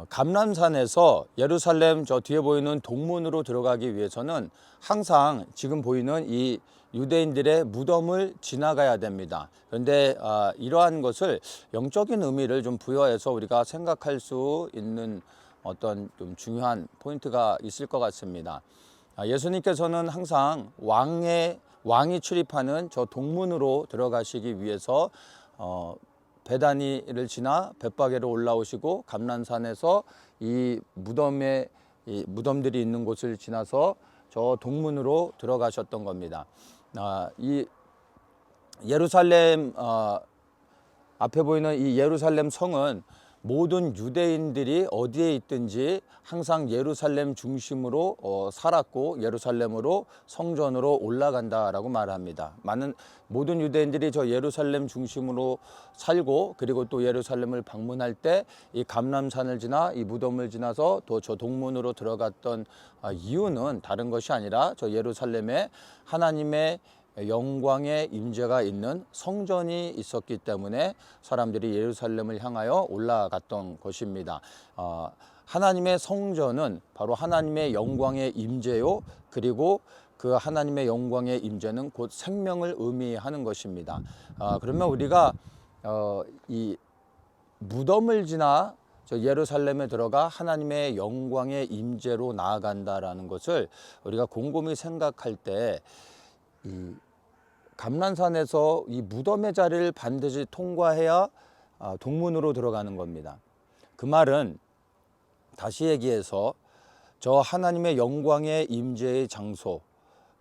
어, 감람산에서 예루살렘 저 뒤에 보이는 동문으로 들어가기 위해서는 항상 지금 보이는 이 유대인들의 무덤을 지나가야 됩니다. 그런데 아, 이러한 것을 영적인 의미를 좀 부여해서 우리가 생각할 수 있는 어떤 좀 중요한 포인트가 있을 것 같습니다. 아, 예수님께서는 항상 왕의 왕이 출입하는 저 동문으로 들어가시기 위해서 어, 베다니를 지나 벳바게로 올라오시고 감난산에서 이 무덤에 이 무덤들이 있는 곳을 지나서 저 동문으로 들어가셨던 겁니다. 아, 이 예루살렘 어, 앞에 보이는 이 예루살렘 성은 모든 유대인들이 어디에 있든지 항상 예루살렘 중심으로 어, 살았고 예루살렘으로 성전으로 올라간다라고 말합니다. 많은 모든 유대인들이 저 예루살렘 중심으로 살고 그리고 또 예루살렘을 방문할 때 이 감람산을 지나 이 무덤을 지나서 또 저 동문으로 들어갔던 아, 이유는 다른 것이 아니라 저 예루살렘에 하나님의 영광의 임재가 있는 성전이 있었기 때문에 사람들이 예루살렘을 향하여 올라갔던 것입니다. 어, 하나님의 성전은 바로 하나님의 영광의 임재요. 그리고 그 하나님의 영광의 임재는 곧 생명을 의미하는 것입니다. 아, 그러면 우리가 어, 이 무덤을 지나 저 예루살렘에 들어가 하나님의 영광의 임재로 나아간다라는 것을 우리가 곰곰이 생각할 때 이 감난산에서 이 무덤의 자리를 반드시 통과해야 아, 동문으로 들어가는 겁니다. 그 말은 다시 얘기해서 저 하나님의 영광의 임재의 장소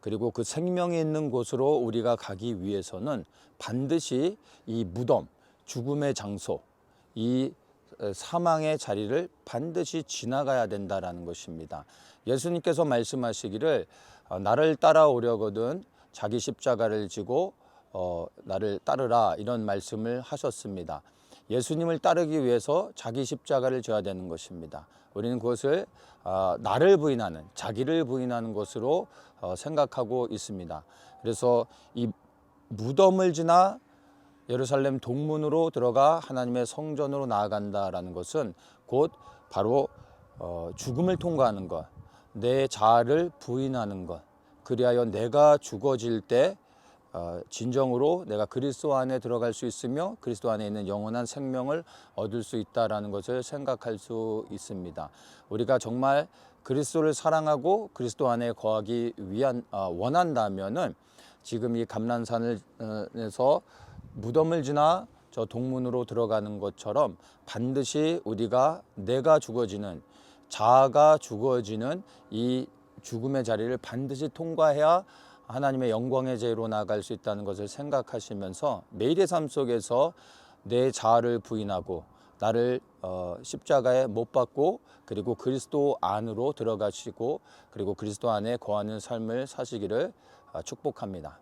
그리고 그 생명이 있는 곳으로 우리가 가기 위해서는 반드시 이 무덤, 죽음의 장소, 이 사망의 자리를 반드시 지나가야 된다라는 것입니다. 예수님께서 말씀하시기를 어, 나를 따라오려거든 자기 십자가를 지고 어, 나를 따르라 이런 말씀을 하셨습니다. 예수님을 따르기 위해서 자기 십자가를 져야 되는 것입니다. 우리는 그것을 어, 나를 부인하는 자기를 부인하는 것으로 어, 생각하고 있습니다. 그래서 이 무덤을 지나 예루살렘 동문으로 들어가 하나님의 성전으로 나아간다라는 것은 곧 바로 어, 죽음을 통과하는 것, 내 자아를 부인하는 것, 그리하여 내가 죽어질 때 어, 진정으로 내가 그리스도 안에 들어갈 수 있으며 그리스도 안에 있는 영원한 생명을 얻을 수 있다라는 것을 생각할 수 있습니다. 우리가 정말 그리스도를 사랑하고 그리스도 안에 거하기 위한 어, 원한다면은 지금 이 감난산을에서 무덤을 지나 저 동문으로 들어가는 것처럼 반드시 우리가 내가 죽어지는 자아가 죽어지는 이 죽음의 자리를 반드시 통과해야 하나님의 영광의 제로 나아갈 수 있다는 것을 생각하시면서 매일의 삶 속에서 내 자아를 부인하고 나를 어, 십자가에 못 박고 그리고 그리스도 안으로 들어가시고 그리고 그리스도 안에 거하는 삶을 사시기를 어, 축복합니다.